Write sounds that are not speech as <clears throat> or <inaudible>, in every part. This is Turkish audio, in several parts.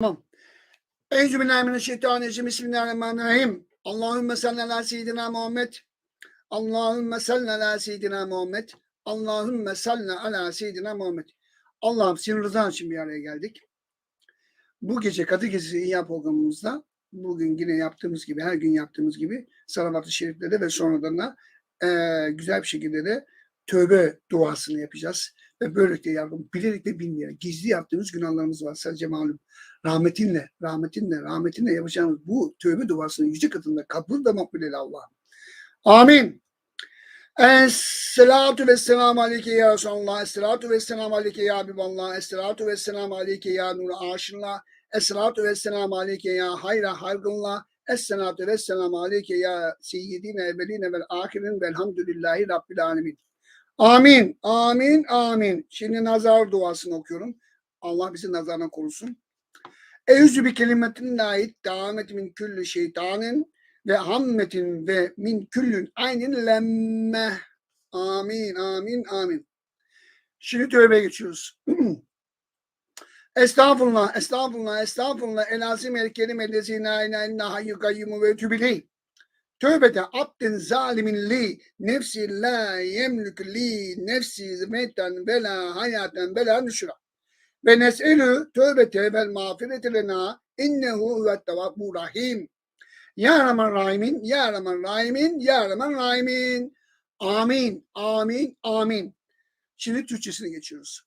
Tamam. Euzubillahimineşşeytanirracim. Bismillahirrahmanirrahim. Allahümme salli ala seyyidina Muhammed. Allahümme salli ala seyyidina Muhammed. Allahümme salli ala seyyidina Muhammed. Allah'ım senin rızan için bir araya geldik. Bu gece Kadı Gecesi İhya programımızda bugün yine yaptığımız gibi, her gün yaptığımız gibi salavat-ı şeriflerde ve sonradan da eee, güzel bir şekilde de tövbe duasını yapacağız. Ve böylelikle yavrum bilerek de bilmeyerek gizli yaptığımız günahlarımız var sadece malum. Rahmetinle, rahmetinle, rahmetinle yapacağımız bu tövbe duasını yüce katında kabul da makbul eyle Allah'ım. Amin. Esselatu ve selamu aleyke ya Resulallah. Esselatu ve selamu aleyke ya Habiballah. Esselatu ve selamu aleyke ya Nur Aşinlah. Esselatu ve selamu aleyke ya Hayra Halgınlah. Esselatu ve selamu aleyke ya Seyyidine evveline vel ahirin velhamdülillahi Rabbil alemin. Amin, amin, amin. Şimdi nazar duasını okuyorum. Allah bizi nazardan korusun. Eûzü bi kelimetin ait damet min külli şeytanin ve hammetin ve min küllün aynin lemme. Amin, amin, amin. Şimdi tövbe geçiyoruz. <clears throat> Estağfurullah, estağfurullah, estağfurullah. El azim el kerim el lezi la ilahe illa hayyu kayyumu ve tübileyh. Tövbete abdin zalimin li nefsi la yemlük li nefsi zimmetten bela hayaten bela nüşra. Ve nes'elü tövbete vel mağfireti lena innehu ve tevabbu rahim. Ya Rahman Rahimin, Ya Rahman Rahimin, Ya Rahman Rahimin. Amin, amin, amin. Şimdi Türkçesine geçiyoruz.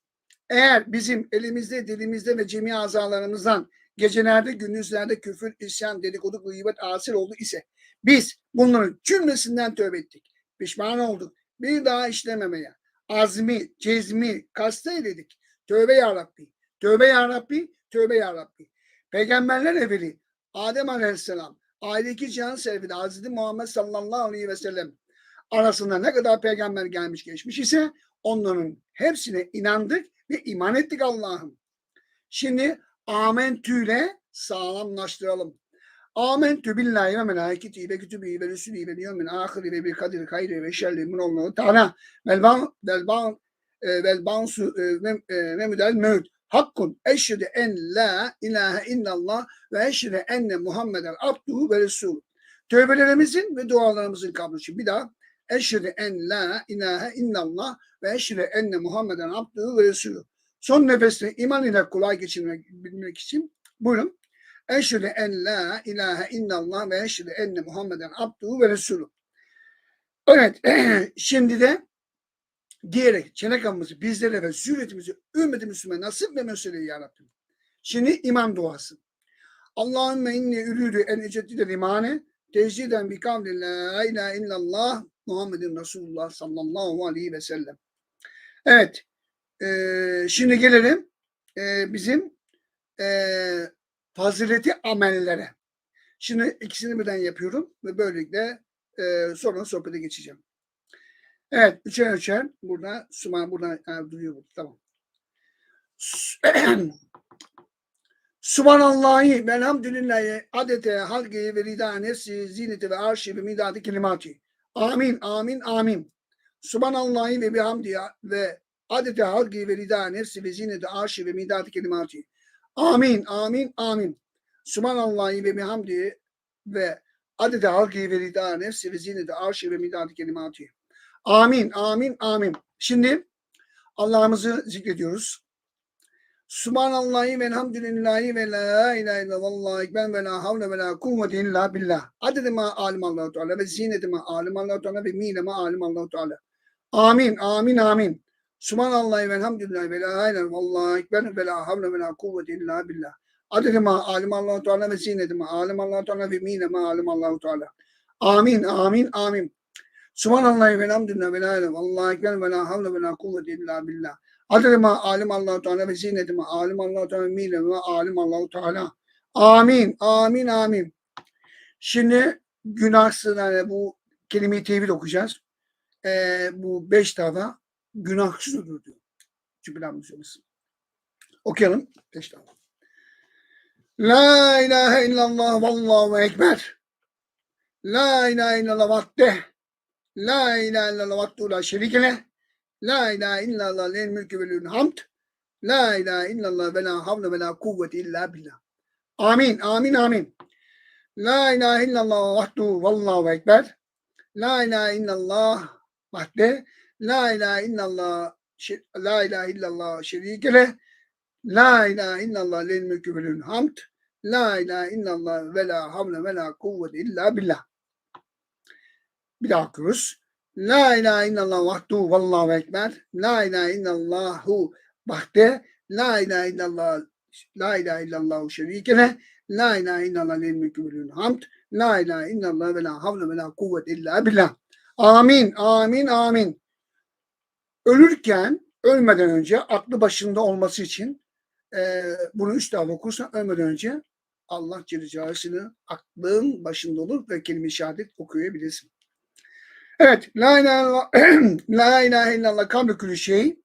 Eğer bizim elimizde, dilimizde ve cemi azalarımızdan gecelerde, gündüzlerde küfür, isyan, dedikodu, gıybet, asir oldu ise biz bunların cümlesinden tövbe ettik. Pişman olduk. Bir daha işlememeye. Azmi, cezmi, kasta eyledik. Tövbe ya Rabbi. Tövbe ya Rabbi. Tövbe ya Rabbi. Peygamberler evveli Adem Aleyhisselam aileki cihan serfide Hazreti Muhammed sallallahu aleyhi ve sellem arasında ne kadar peygamber gelmiş geçmiş ise onların hepsine inandık ve iman ettik Allah'ım. Şimdi amentüyle sağlamlaştıralım. Amentü billahi ve melâiketi ve kütübü ve rüsülü ve yevmin ahiri ve bir kadir hayri ve şerri min Allahu Teala vel ban vel ban e, vel bansu e, e, ve müdel mevt. Hakkun eşhedü en la ilahe illallah ve eşhedü enne Muhammeden abduhu ve resul. Tövbelerimizin ve dualarımızın kabul için bir daha eşhedü en la ilahe illallah ve eşhedü enne Muhammeden abduhu ve resul. Son nefeste iman ile kolay geçirmek bilmek için buyurun. Eşhedü en la ilahe illallah ve eşhedü enne Muhammeden abduhu ve resulü. Evet, <clears throat> şimdi de diyerek çenekamımızı bizlere ve zürriyetimizi ümmeti Müslüman nasip ve meseleyi ya Rabbim. Şimdi iman duası. Allahümme inni ürüdü en eceddidel imane tecdiden bi kavli la ilahe illallah Muhammedin Resulullah sallallahu aleyhi ve sellem. Evet, eee, şimdi gelelim eee, bizim eee fazileti amellere. Şimdi ikisini birden yapıyorum ve böylelikle eee sonra sohbete geçeceğim. Evet, üçer üçer. Burada Suma burada ha, duruyor burada. Tamam. <clears throat> Subhanallahi ve elhamdülillahi adete halgi ve rida nefsi zineti ve arşi ve midadi kelimati. Amin, amin, amin. Subhanallahi ve bihamdi ve adete halgi ve rida nefsi ve zineti arşi ve midadi kelimati. Amin, amin, amin. Subhanallahi ve bihamdi ve adede halki ve rida nefsi ve zineti arşi ve midadi kelimati. Amin, amin, amin. Şimdi Allah'ımızı zikrediyoruz. Subhanallahi ve elhamdülillahi ve la ilahe illallah ekber ve la havle ve la kuvvete illa billah. Adede ma alim Allahu Teala ve zineti ma alim Allahu Teala ve mile ma alim Allahu Teala. Amin, amin, amin. Subhanallahi ve elhamdülillahi ve la ilahe illallah ekber ve la havle ve la kuvvete illa billah. Adede ma alim Allahu Teala ve zineti ma alim Allahu Teala ve mile ma alim Allahu Teala. Amin, amin, amin. Subhanallahi ve elhamdülillahi ve la ilahe illallah ekber ve la havle ve la kuvvete illa billah. Adede ma alim Allahu Teala ve zineti ma alim Allahu Teala ve mile ma alim Allahu Teala. Amin, amin, amin. Şimdi günahsız yani bu kelimeyi tevhid okuyacağız. Ee, bu beş defa günahsız olur diyor. Cübbülen Müslümanız. Okuyalım. Defa. La ilahe illallah vallahu ekber. La ilahe illallah vahdeh. La ilahe illallah vahdu la şerike leh. La ilahe illallah lehel mülkü ve lehül hamd. La ilahe illallah ve la havle ve la kuvvete illa billah. Amin, amin, amin. La ilahe illallah vahdu vallahu ekber. La ilahe illallah vahde. La ilahe illallah La ilahe illallah şerike leh. La ilahe illallah lel mülkü ve lehül hamd. La ilahe illallah ve la havle ve la kuvvete illa billah. Bir daha okuyoruz. La ilahe illallah vahdu vallahu ekber. La ilahe illallahu vahde. La ilahe illallah La ilahe illallah şerike leh. La ilahe illallah lel mülkü ve lehül hamd. La ilahe illallah ve la havle ve la kuvvete illa billah. Amin, amin, amin. Ölürken, ölmeden önce aklı başında olması için e, bunu üç defa okursan ölmeden önce Allah Celle Celaluhu'nu aklın başında olur ve kelime-i şehadet okuyabilirsin. Evet. La ilahe illallah, illallah kablu külü şeyin.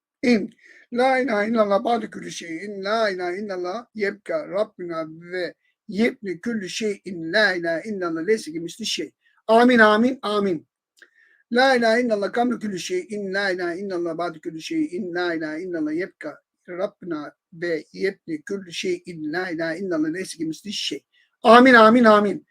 La ilahe illallah ba'du külü şeyin. La ilahe illallah yebka Rabbina ve yebni küllü şeyin. La ilahe illallah leyse ki misli şey. Amin, amin, amin. La ilahe illallah kablu külü şeyin. La ilahe illallah ba'du külü şeyin. La ilahe illallah yebka Rabbina ve yebni küllü şeyin. La ilahe illallah leyse ki şey. Amin, amin, amin.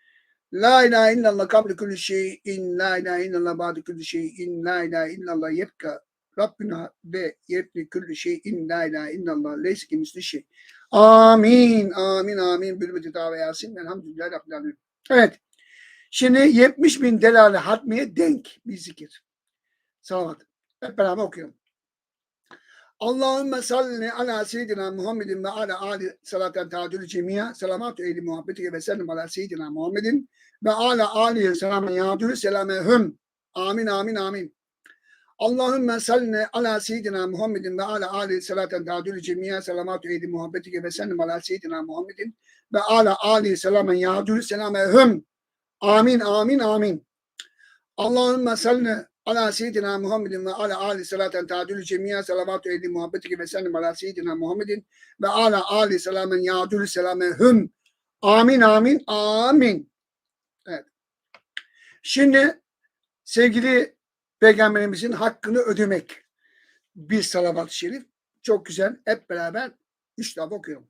La ilahe illallah kabli kulli şeyin, la ilahe illallah ba'de kulli şeyin, la ilahe illallah yebka Rabbina ve yebni kulli şeyin, la ilahe illallah leyse ki şey. Amin, amin, amin. Bülbülü ve yasin. Elhamdülillah Rabbil alemin. Evet. Şimdi 70 bin delale hatmiye denk bir zikir. Salavat. Hep beraber okuyalım. Allahümme salli ala seyyidina Muhammedin ve ala ali salaten tadülü cemiye selamatü eyli muhabbetike ve sellim ala seyyidina Muhammedin ve ala alihi selamen yadülü selamehüm. Amin amin amin. Allahümme salli ala seyyidina Muhammedin ve ala ali salaten tadülü cemiye selamatü eyli muhabbetike ve sellim ala seyyidina Muhammedin ve ala alihi selamen yadülü selamehüm. Amin amin amin. Allahümme salli ala seyyidina Muhammedin ve ala ali salaten tadülü cemiye selavatü eyli muhabbetike ve sellim ala seyyidina Muhammedin ve ala ali selamen yadülü selamehüm. Amin amin amin. Evet. Şimdi sevgili peygamberimizin hakkını ödemek bir salavat-ı şerif. Çok güzel. Hep beraber üç defa okuyorum.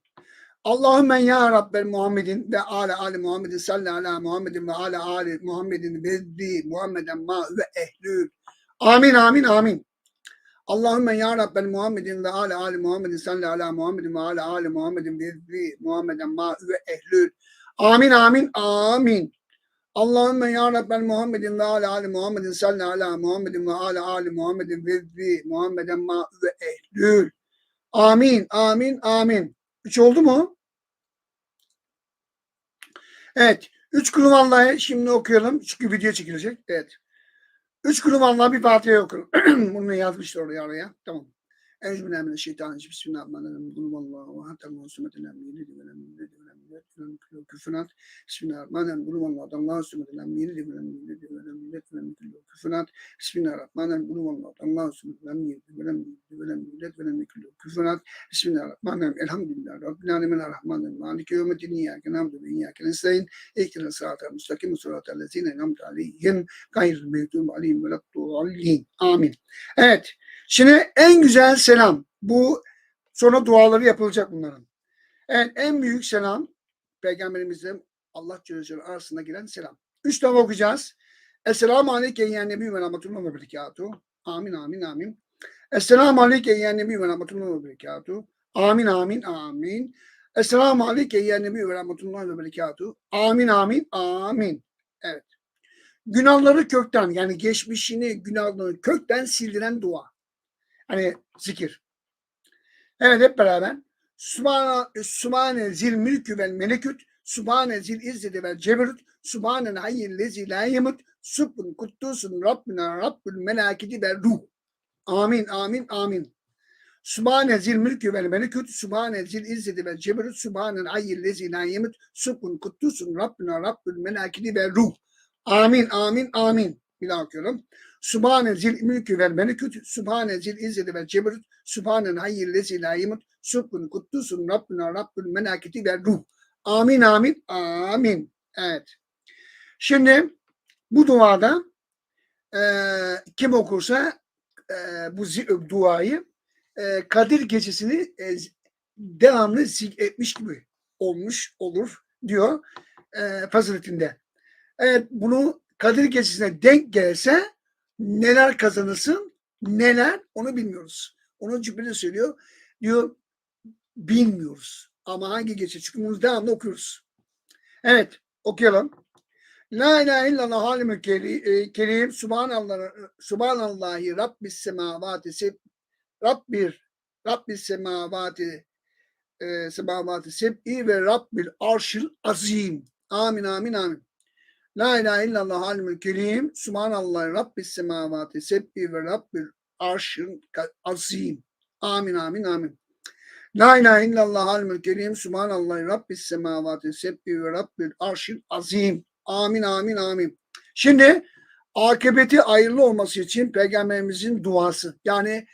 Allahümme ya Rabbel Muhammedin ve ala ali Muhammedin salli ala Muhammedin ve ala ali Muhammedin ve Muhammeden ma ve ehlü. Amin amin amin. Allahümme ya Rabbel Muhammedin ve ala ali Muhammedin salli ala Muhammedin ve ala ali Muhammedin ve Muhammeden ma ve ehlü. Amin amin amin. Allahümme ya Rabbel Muhammedin ve ala ali Muhammedin salli ala Muhammedin ve ala ali Muhammedin ve Muhammeden ma ve ehlü. Amin amin amin. Üç oldu mu? Evet. Üç kulum Allah'ı şimdi okuyalım. Çünkü video çekilecek. Evet. Üç kulum Allah'a bir Fatiha okuyalım. <clears throat> Bunu yazmışlar oraya araya. Tamam. Euzubillahimineşşeytanirracim. Bismillahirrahmanirrahim. Kulum Allah'a hatta muhasumeten emniyeti ve Kulum Allah'tan Allah'a muhasumeten emniyeti ve emniyeti ve emniyeti ve emniyeti ve küfürat. Bismillahirrahmanirrahim. Kulum Allah'tan Allah'a muhasumeten emniyeti ve emniyeti ve emniyeti ve emniyeti ve küfürat. Bismillahirrahmanirrahim. Elhamdülillah. Rabbil alemin. Rahmanirrahim. Maliki yevmeddin. İyyâke na'budu ve iyyâke nestaîn. İhdina sıratal müstakim. Sıratal lezîne en'amte aleyhim. Gayril mağdûbi aleyhim ve leddâllîn. Amin. Evet. Şimdi en güzel selam. Bu sonra duaları yapılacak bunların. Evet en büyük selam Peygamberimizle Allah Celle arasında giren selam. Üç defa okuyacağız. Esselamu aleyke ya nebi ve rahmetullah ve berekatuhu. Amin amin amin. Esselamu aleyke ya nebi ve rahmetullah ve berekatuhu. Amin amin amin. Esselamu aleyke ya nebi ve rahmetullah ve berekatuhu. Amin amin amin. Evet. Günahları kökten yani geçmişini günahları kökten sildiren dua. Hani zikir. Evet hep beraber. Subhane, zil mülkü vel melekut. Subhane zil izzeti vel ceberut. Subhane hayyil lezi la yemut. Subhun kuttusun Rabbina Rabbül melaketi vel ruh. Amin amin amin. Subhane zil mülkü vel melekut. Subhane zil izzeti vel ceberut. Subhane hayyil lezi la yemut. Subhun kuttusun Rabbina Rabbül melaketi vel ruh. Amin amin amin. Bir daha okuyorum. Subhane zil mülkü vel melekut. Subhane zil izzeti vel ceberut. Subhanen hayyil lezi la yemut. Subhun kuttusun Rabbina Rabbül melaketi vel ruh. Amin amin amin. Evet. Şimdi bu duada e, kim okursa e, bu zi- duayı e, Kadir gecesini e, devamlı zikretmiş gibi olmuş olur. diyor e, faziletinde. Evet bunu Kadir Gecesi'ne denk gelse neler kazanırsın neler onu bilmiyoruz. Onu Cibril söylüyor. Diyor bilmiyoruz. Ama hangi gece? Çünkü bunu devamlı okuyoruz. Evet okuyalım. La ilahe illallah halimü e, kerim subhanallah subhanallahi rabbis semavati rabbir rabbis semavati e, semavati seb'i ve rabbil arşil azim. Amin amin amin. La ilahe illallah halimül kerim subhanallah rabbis semavati seb'i ve rabbil arşil ka- azim. Amin amin amin. La ilahe illallah halimül kerim subhanallah rabbis semavati seb'i ve rabbil arşil azim. Amin amin amin. Şimdi akıbeti hayırlı olması için peygamberimizin duası. Yani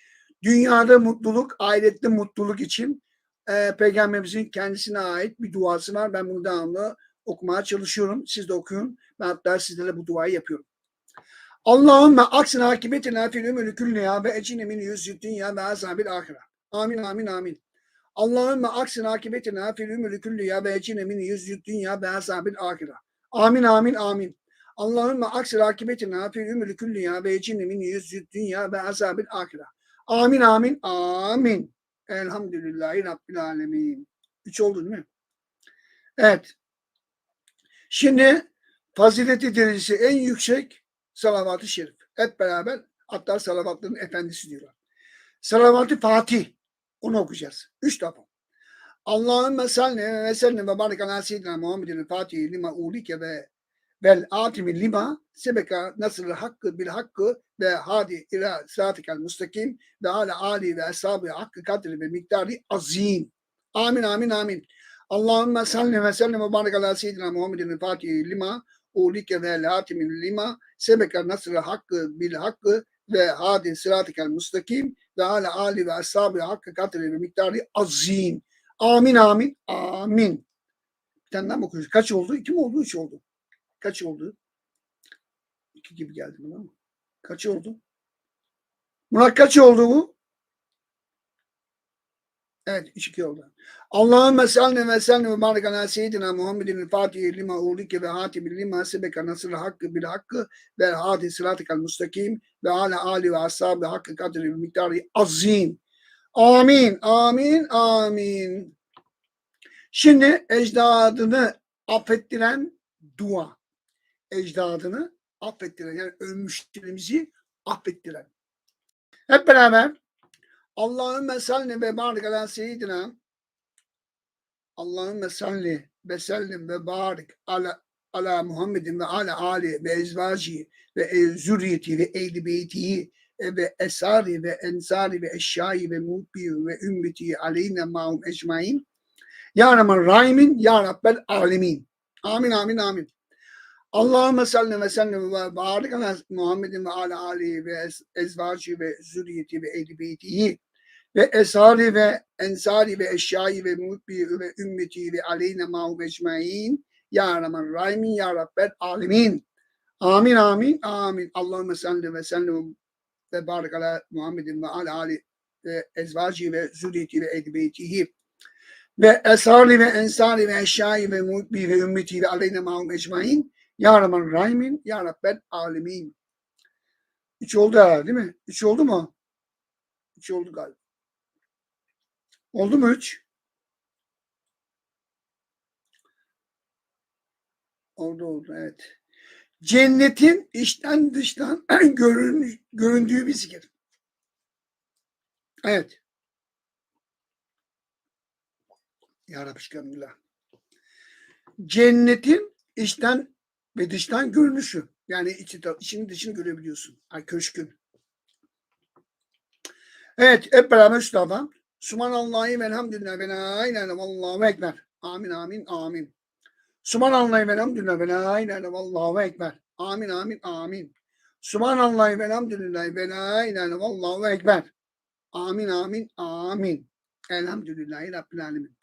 dünyada mutluluk, ahirette mutluluk için e, peygamberimizin kendisine ait bir duası var. Ben bunu devamlı okumaya çalışıyorum. Siz de okuyun. Ben hatta sizlere bu duayı yapıyorum. Allahümme aksine akibetine fil ömrü küllüya ve ecine min yüzü dünya ve azabil ahire. Amin amin amin. Allahümme aksine akibetine fil ömrü küllüya ve ecine min yüzü dünya ve azabil ahire. Amin amin amin. Allahümme aksir akibetina fi ümrü külliya ve ecini min yüzü dünya ve azabil ahire. Amin amin amin. Elhamdülillahi Rabbil alemin. Üç oldu değil mi? Evet. Şimdi fazileti derecesi en yüksek salavat-ı şerif. Hep beraber hatta salavatların efendisi diyorlar. Salavat-ı Fatih. Onu okuyacağız. Üç defa. Allahümme salli ve sellem ve barik ala seyyidina Muhammedin Fatih lima ulike ve vel atimi lima sebeka nasıl hakkı bil hakkı ve hadi ila sıratıkel mustakim ve ala ali ve ashabı hakkı kadri ve miktarı azim. Amin amin amin. Allahümme salli ve sellem ve barik ala seyyidina Muhammedin Fatih lima ulike ve atimi lima sebeka nasıl hakkı bil hakkı ve hadi sıratıkel mustakim ve ala ali ve ashabı hakkı kadri ve miktarı azim. Amin amin amin. Bir tane daha okuyoruz? Kaç oldu? İki mi oldu? Üç oldu. Kaç oldu? İki gibi geldi bana ama. Kaç oldu? Murat kaç oldu bu? Evet, üç iki oldu. Allahümme salli ve sellim ve barik ala seyyidina Muhammedin Fatih lima ulike ve hatibi lima sebeka nasıl hakkı bil hakkı ve hadi sıratikal mustakim ve ala ali ve ashabı hakkı kadri miktarı azim. Amin, amin, amin. Şimdi ecdadını affettiren dua. Ecdadını affettiren yani ölmüşlerimizi affettiren. Hep beraber Allahümme salli ve barik ala seyyidina Allahümme salli ve sellim ve barik ala ala Muhammedin ve ala ali ve ezvaci ve e, zürriyeti ve ehli beyti ve esari ve ensari ve eşyai ve mubbi ve ümmeti aleyne ma'um ecmain. Ya Rahman Rahimin, Ya Rabbel Alemin. Amin, amin, amin. Allahümme salli ve sellem ve barik ala Muhammedin ve ala alihi ve ez- ezvaci ve zürriyeti ve ehli beytihi ve esari ve ensari ve eşyai ve mubbi ve ümmeti ve aleyne ma'um ecmain. Ya Rahman Rahimin, Ya Rabbel Alemin. Amin, amin, amin. Allahümme salli ve sellem ve barik ala Muhammedin ve ala ali ve ezvaci ve zürriyeti ve ehli beytihi ve esari ve ensari ve eşyai ve muhibbi ve ümmeti ve aleyne ma'hum ecmain ya Rahman Rahimin ya Rabbel alemin. Üç oldu herhalde değil mi? Üç oldu mu? Üç oldu galiba. Oldu mu üç? Oldu oldu evet. Cennetin içten dıştan <clears throat> görün, göründüğü bir zikir. Evet. Ya Rabbi. Cennetin içten ve dıştan görünüşü. Yani içi, içini dışını görebiliyorsun. Ay köşkün. Evet hep beraber tarafa. Subhanallahi ve elhamdülillah ve la ilahe illallah ekber. Amin amin amin. Subhanallahi ve elhamdülillah ve la ilahe illallah ekber. Amin amin amin. Subhanallahi ve elhamdülillah ve la ilahe illallah ekber. Amin amin amin. Elhamdülillahi Rabbil alemin.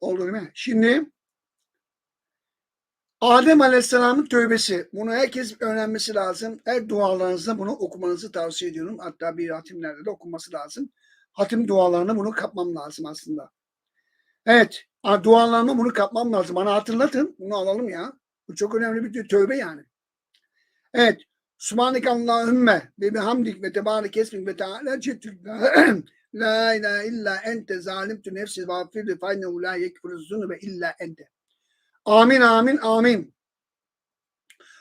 Oldu değil mi? Şimdi Adem Aleyhisselam'ın tövbesi. Bunu herkes öğrenmesi lazım. Her dualarınızda bunu okumanızı tavsiye ediyorum. Hatta bir hatimlerde de okunması lazım. Hatim dualarını bunu kapmam lazım aslında. Evet. Ha, dualarıma bunu kapmam lazım. Bana hatırlatın. Bunu alalım ya. Bu çok önemli bir tövbe yani. Evet. Subhaneke Allahümme ve bihamdik ve tebarek esmik ve teala cettük <clears throat> la ilahe illa ente zalimtu nefsi ve affirli fe innehu la yekfuru zunube illa ente. Amin amin amin.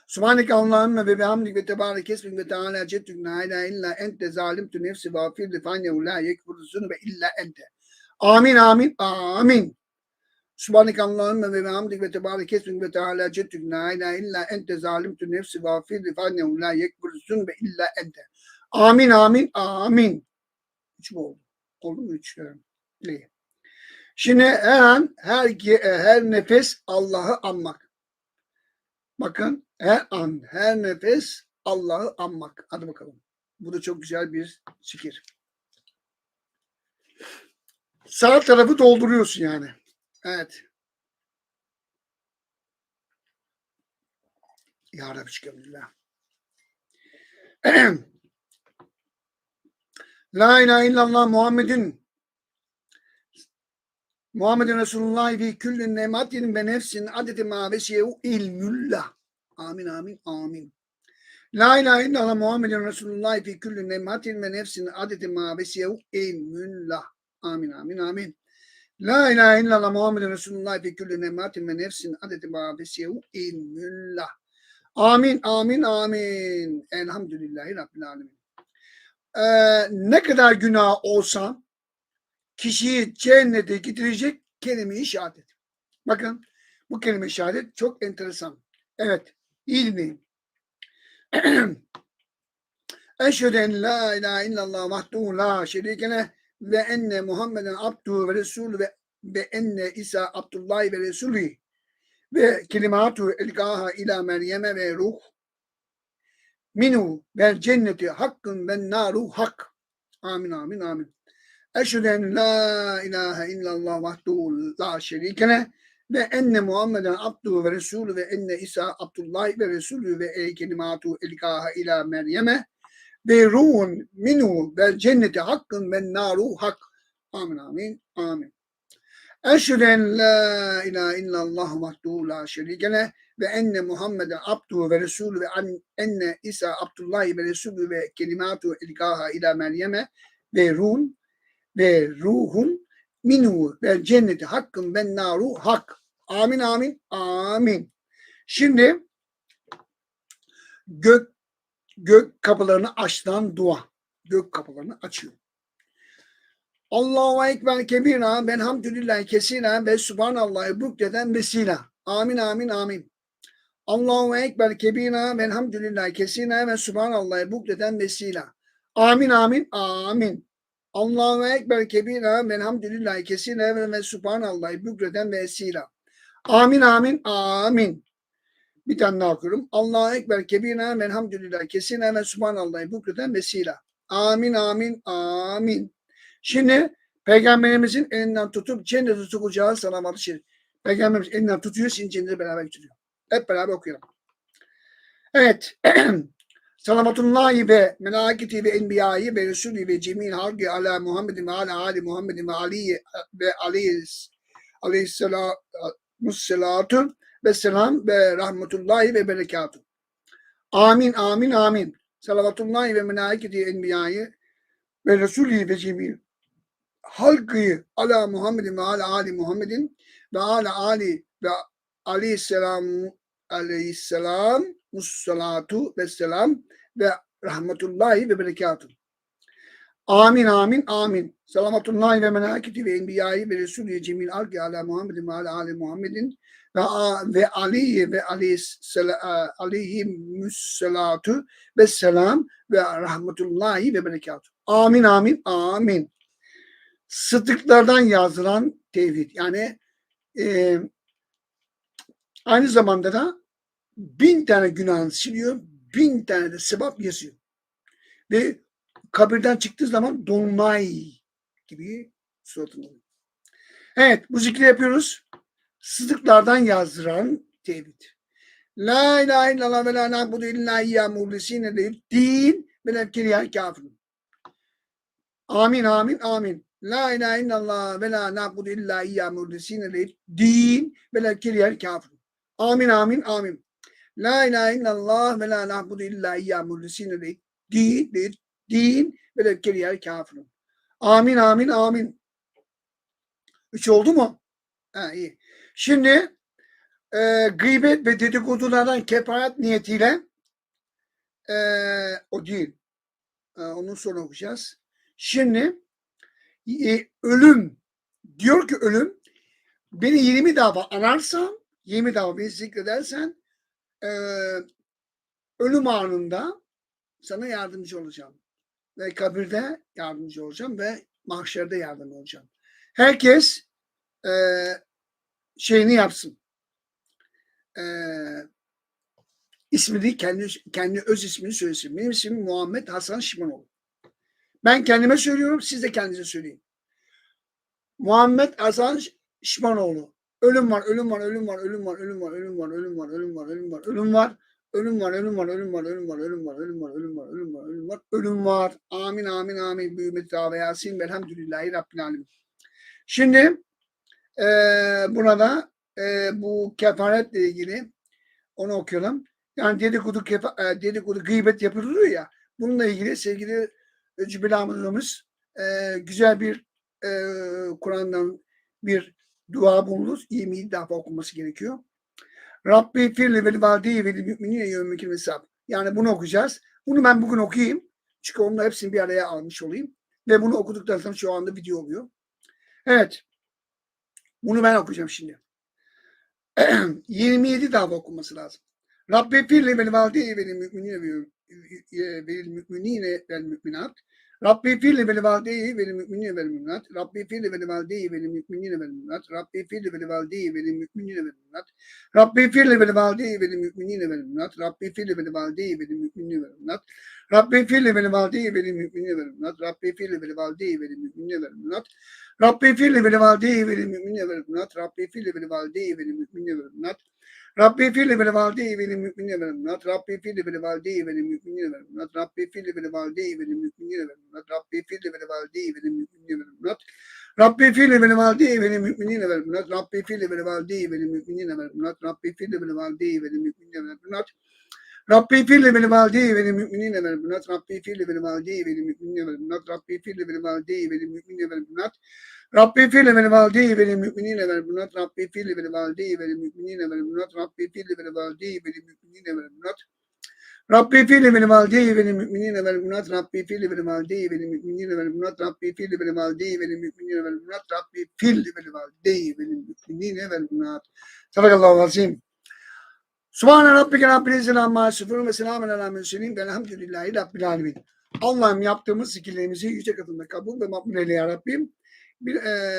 Subhaneke Allahümme ve bihamdik ve tebarek esmik ve teala cettük la ilahe illa ente zalimtu nefsi ve affirli fe innehu la yekfuru zunube illa ente. Amin amin amin. Subhaneke Allahümme ve bihamdik ve tebarek esmik ve teala cettük la ilahe illa ente zalimtu nefsi ve affirli fe innehu la yekfuru zunube illa ente. Amin amin amin. Üç mü oldu? Oldu mu üç? Evet. Şimdi her an, her, her nefes Allah'ı anmak. Bakın her an, her nefes Allah'ı anmak. Hadi bakalım. Bu da çok güzel bir fikir. Sağ tarafı dolduruyorsun yani. Evet. Ya Rabbi çıkabillah. <clears throat> La ilahe illallah Muhammedin Muhammedin Resulullah fi küllün nematin ve nefsin adeti ma vesiyehu ilmüllah. Amin amin amin. La ilahe illallah Muhammedin Resulullah fi küllün nematin ve nefsin adeti ma vesiyehu ilmüllah. Amin amin amin. La ilahe illallah Muhammedin Resulullah fi küllü nematin ve nefsin adeti ma vesiyehu ilmüllah. Amin amin amin. Elhamdülillahi Rabbil alemin. Ee, ne kadar günah olsa kişiyi cennete getirecek kelime-i şehadet. Bakın bu kelime-i şehadet çok enteresan. Evet, iyi dinleyin. <clears throat> Eşhedü en la ilahe illallah vahduhu la şerikene ve enne Muhammeden abduhu ve resulü ve, ve enne İsa abdullahi ve resulü ve kelimatu elgaha ila Meryem'e ve ruh minu vel cenneti hakkın ve naru hak. Amin amin amin. Eşhedü en la ilahe illallah vahduhu la şerikene ve enne Muhammeden abduhu ve resulü ve enne İsa abdullahi ve resulü ve e kelimatu elgaha ila Meryem'e ve ruhun minhu vel cenneti hakkın ve naru hak. Amin amin amin. Eşhedü en la ilahe illallah vahduhu la şerike leh ve enne Muhammeden abduhu ve resulü ve enne İsa abdullahi ve resulü ve kelimatu ilgaha ila Meryem'e ve ruhun ve ruhun minhu ve cenneti hakkın ve naru hak. Amin amin amin. Şimdi gök gök kapılarını açtan dua. Gök kapılarını açıyor. Allahu Ekber kebira ben hamdülillahi kesira ve subhanallahi bukreden vesila. Amin amin amin. Allahu Ekber kebira ve hamdülillahi kesira ve subhanallahi bukreden vesila. Amin amin amin. Allahu Ekber kebira ve hamdülillahi kesira ve, ve subhanallahi bukreden vesila. Amin amin amin. Bir tane daha okuyorum. Allahu Ekber kebira ve hamdülillahi kesira ve subhanallahi bukreden vesila. Amin amin amin. Şimdi peygamberimizin elinden tutup cennete sokacağı salavat-ı şerif. Peygamberimiz elinden tutuyor, şimdi cennete beraber götürüyor. Hep beraber okuyalım. Evet. <clears throat> Salamatullahi ve melaketi ve enbiyayı ve resulü ve cemil halki ala Muhammedin ve ala ali Muhammedin ve aliyi ve aliyiz aleyhissalatu ve selam ve rahmetullahi ve berekatuhu. Amin amin amin. Salavatullahi ve melaketi enbiyayı ve resulü ve cemil halkı ala Muhammedin ve ala ali Muhammedin ve ala ali ve aleyhisselam aleyhisselam mussalatu ve selam ve rahmetullahi ve berekatuhu. Amin amin amin. Salamatullahi ve menakiti ve enbiyayı ve resulü cemil halkı ala Muhammedin ve ala Muhammedin ve, ve Ali ve aleyhisselam aleyhissalatu ve selam ve rahmetullahi ve berekatuhu. Amin amin amin sıddıklardan yazılan tevhid. Yani e, aynı zamanda da bin tane günahını siliyor, bin tane de sevap yazıyor. Ve kabirden çıktığı zaman dolunay gibi oluyor. Evet bu zikri yapıyoruz. Sıddıklardan yazdıran tevhid. La ilahe illallah ve la na'budu illa iyyâ muhlisîne değil. Din ve levkeliyen kafirun. Amin amin amin. La ilahe illallah ve la na'budu illa iyyâ muhlisîne lehid din ve la kerihel kafirun. Amin amin amin. La ilahe illallah ve la na'budu illa iyyâ muhlisîne din, din ve la kerihel kafirun. Amin amin amin. Üç oldu mu? Ha iyi. Şimdi e, gıybet ve dedikodulardan kefaret niyetiyle e, o değil. E, onun sonra okuyacağız. Şimdi e, ölüm diyor ki ölüm beni 20 defa anarsan 20 defa beni zikredersen e, ölüm anında sana yardımcı olacağım. Ve kabirde yardımcı olacağım ve mahşerde yardımcı olacağım. Herkes e, şeyini yapsın. E, ismini kendi kendi öz ismini söylesin. Benim ismim Muhammed Hasan Şimanoğlu. Ben kendime söylüyorum, siz de kendinize söyleyin. Muhammed Hasan Şimanoğlu. Ölüm var, ölüm var, ölüm var, ölüm var, ölüm var, ölüm var, ölüm var, ölüm var, ölüm var, ölüm var. Ölüm var, ölüm var, ölüm var, ölüm var, ölüm var, ölüm var, ölüm var, ölüm var, ölüm var, ölüm var. Amin, amin, amin. Büyümet ve Yasin. Velhamdülillahi Rabbil Alemin. Şimdi burada bu kefaretle ilgili onu okuyalım. Yani dedikodu, kefa, e, dedikodu gıybet yapılıyor ya. Bununla ilgili sevgili Cübbeli Ahmet'imiz e, güzel bir e, Kur'an'dan bir dua bulunur. 27 defa okunması gerekiyor. Rabbi firli vel valideyi vel müminine yevmikil mesab. Yani bunu okuyacağız. Bunu ben bugün okuyayım. Çünkü onunla hepsini bir araya almış olayım. Ve bunu okuduktan sonra şu anda video oluyor. Evet. Bunu ben okuyacağım şimdi. <clears throat> 27 defa okunması lazım. Rabbi firli vel valideyi vel müminine vel müminine vel müminat. Rabbi firli ve valdeyi ve müminine ve müminat. Rabbi firli ve valdeyi ve müminine ve müminat. Rabbi firli ve valdeyi ve müminine ve müminat. Rabbi firli ve valdeyi ve müminine ve müminat. Rabbi firli ve valdeyi ve müminine ve müminat. Rabbi firli ve valdeyi ve müminine ve müminat. Rabbi firli ve valdeyi ve müminine ve müminat. Rabbi firli ve valdeyi ve müminine ve müminat. Rabbi firli ve valdeyi ve müminine ve müminat. Rabbi firli vel valideyi vel müminine vel müminat. Rabbi firli vel valideyi vel müminine vel müminat. Rabbi firli vel valideyi vel müminine vel müminat. Rabbi firli vel valideyi vel müminine vel müminat. Rabbi firli vel valideyi vel müminine vel müminat. Rabbi firli vel valideyi vel müminine vel müminat. Rabbi firli vel valideyi vel müminine vel müminat. Rabbi firli vel valideyi vel müminine vel müminat. Rabbi firli vel valideyi vel müminine vel müminat. Rabbi firli vel valideyi vel müminine vel müminat. Rabbi firli vel valideyi vel müminine vel müminat. Rabbi firli vel valideyi vel müminine vel müminat. Rabbi firli vel valideyi vel müminine vel müminat. Rabbi firli vel valideyi vel müminine vel müminat. Rabbi firli vel valideyi vel müminine vel müminat. Rabbi firli vel valideyi vel müminine vel müminat. Rabbi firli vel valideyi vel müminine vel müminat. Sadakallahu azim. Subhane Rabbike Rabbil İzzet Amma Yasifun ve selamun ala mürselin velhamdülillahi Rabbil Alemin. Allah'ım yaptığımız zikirlerimizi yüce katında kabul ve makbul eyle ya Rabbim. Bir, e,